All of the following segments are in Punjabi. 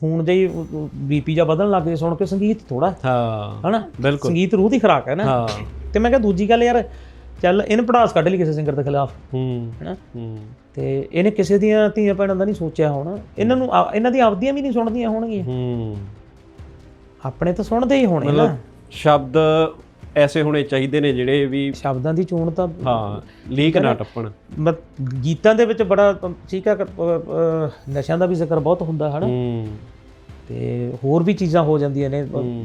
ਖੂਨ ਜਿਹੀ ਬੀਪੀ ਜਾਂ ਵਧਣ ਲੱਗ ਜੇ ਸੁਣ ਕੇ ਸੰਗੀਤ ਥੋੜਾ ਹਾਂ। ਹਨਾ? ਬਿਲਕੁਲ। ਸੰਗੀਤ ਰੂਹ ਦੀ ਖੁਰਾਕ ਹੈ ਨਾ। ਹਾਂ। ਤੇ ਮੈਂ ਕਿਹਾ ਦੂਜੀ ਗੱਲ ਯਾਰ ਚੱਲ ਇਹਨੇ ਪੜਾਸ ਕੱਢ ਲਈ ਕਿਸੇ ਸਿੰਗਰ ਦੇ ਖਿਲਾਫ। ਹੂੰ ਹੈਨਾ? ਹੂੰ। ਤੇ ਇਹਨੇ ਕਿਸੇ ਦੀਆਂ ਧੀਆਂ ਭੈਣਾਂ ਦਾ ਨਹੀਂ ਸੋਚਿਆ ਹੋਣਾ। ਇਹਨਾਂ ਨੂੰ ਇਹਨਾਂ ਦੀ ਆਪਦੀਆਂ ਵੀ ਨਹੀਂ ਸੁਣਦੀਆਂ ਹੋਣਗੀਆਂ। ਹੂੰ। ਆਪਣੇ ਤਾਂ ਸੁਣਦੇ ਹੀ ਹੋਣੇ ਨਾ। ਸ਼ਬਦ ਐਸੇ ਹੋਣੇ ਚਾਹੀਦੇ ਨੇ ਜਿਹੜੇ ਵੀ ਸ਼ਬਦਾਂ ਦੀ ਚੋਣ ਤਾਂ ਹਾਂ ਲੀਕ ਨਾ ਟੱਪਣ। ਮਤ ਗੀਤਾਂ ਦੇ ਵਿੱਚ ਬੜਾ ਠੀਕ ਹੈ ਨਸ਼ਿਆਂ ਦਾ ਵੀ ਜ਼ਿਕਰ ਬਹੁਤ ਹੁੰਦਾ ਹੈ ਨਾ ਹੂੰ। ਤੇ ਹੋਰ ਵੀ ਚੀਜ਼ਾਂ ਹੋ ਜਾਂਦੀਆਂ ਨੇ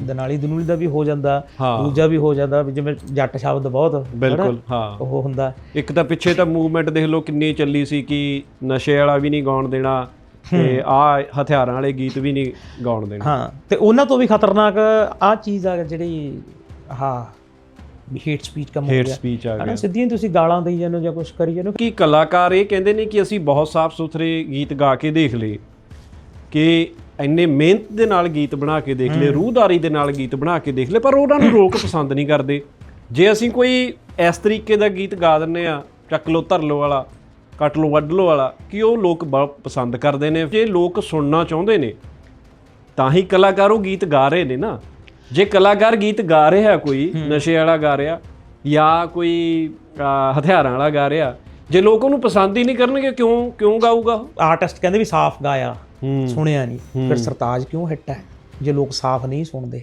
ਦਨਾਲੀ ਦਨੂਲੀ ਦਾ ਵੀ ਹੋ ਜਾਂਦਾ ਦੂਜਾ ਵੀ ਹੋ ਜਾਂਦਾ ਜਿਵੇਂ ਜੱਟ ਸ਼ਬਦ ਬਹੁਤ ਬਿਲਕੁਲ ਹਾਂ। ਉਹ ਹੁੰਦਾ। ਇੱਕ ਤਾਂ ਪਿੱਛੇ ਤਾਂ ਮੂਵਮੈਂਟ ਦੇਖ ਲਓ ਕਿੰਨੀ ਚੱਲੀ ਸੀ ਕਿ ਨਸ਼ੇ ਵਾਲਾ ਵੀ ਨਹੀਂ ਗਾਉਣ ਦੇਣਾ ਤੇ ਆ ਹਥਿਆਰਾਂ ਵਾਲੇ ਗੀਤ ਵੀ ਨਹੀਂ ਗਾਉਣ ਦੇਣਾ। ਹਾਂ ਤੇ ਉਹਨਾਂ ਤੋਂ ਵੀ ਖਤਰਨਾਕ ਆ ਚੀਜ਼ ਆ ਜਿਹੜੀ ਹਾਂ। ਹੇਟ ਸਪੀਚ ਕੰਮ ਹੋ ਹੇਟ ਗਿਆ। ਸਪੀਚ ਆ ਗਿਆ। ਸਿੱਧੀਆਂ ਤੁਸੀਂ ਗਾਲਾਂ ਦੇਈ ਜਾਂਦੇ ਹੋ ਜਾਂ ਕੁਝ ਕਰੀ ਜਾਂਦੇ ਹੋ। ਕਿ ਕਲਾਕਾਰ ਇਹ ਕਹਿੰਦੇ ਨੇ ਕਿ ਅਸੀਂ ਬਹੁਤ ਸਾਫ਼ ਸੁਥਰੇ ਗੀਤ ਗਾ ਕੇ ਦੇਖ ਲਏ ਕਿ ਇੰਨੇ ਮਿਹਨਤ ਦੇ ਨਾਲ ਗੀਤ ਬਣਾ ਕੇ ਦੇਖ ਲਏ ਰੂਹਦਾਰੀ ਦੇ ਨਾਲ ਗੀਤ ਬਣਾ ਕੇ ਦੇਖ ਲਏ ਪਰ ਉਹਨਾਂ ਨੂੰ ਲੋਕ ਪਸੰਦ ਨਹੀਂ ਕਰਦੇ। ਜੇ ਅਸੀਂ ਕੋਈ ਇਸ ਤਰੀਕੇ ਦਾ ਗੀਤ ਗਾ ਦਿੰਨੇ ਆ ਚੱਕ ਲੋ ਧਰ ਲੋ ਵਾਲਾ ਕੱਟ ਲੋ ਵੱਢ ਲੋ ਵਾਲਾ ਕਿ ਉਹ ਲੋਕ ਬਹੁਤ ਪਸੰਦ ਕਰਦੇ ਨੇ। ਜੇ ਲੋਕ ਸੁਣਨਾ ਚਾਹੁੰਦੇ ਨੇ ਤਾਂ ਹੀ ਕਲਾਕਾਰ ਉਹ ਗੀਤ ਗਾ ਰਹੇ ਨੇ ਨਾ। ਜੇ ਕਲਾਕਾਰ ਗੀਤ ਗਾ ਰਿਹਾ ਕੋਈ ਨਸ਼ੇ ਵਾਲਾ ਗਾ ਰਿਹਾ ਜਾਂ ਕੋਈ ਹਥਿਆਰਾਂ ਵਾਲਾ ਗਾ ਰਿਹਾ ਜੇ ਲੋਕ ਉਹਨੂੰ ਪਸੰਦ ਹੀ ਨਹੀਂ ਕਰਨਗੇ ਕਿਉਂ ਕਿਉਂ ਗਾਊਗਾ? ਆਰਟਿਸਟ ਕਹਿੰਦੇ ਵੀ ਸਾਫ਼ ਗਾਇਆ ਸੁਣਿਆ ਨਹੀਂ। ਫਿਰ ਸਰਤਾਜ ਕਿਉਂ ਹਿੱਟ ਹੈ? ਜੇ ਲੋਕ ਸਾਫ਼ ਨਹੀਂ ਸੁਣਦੇ।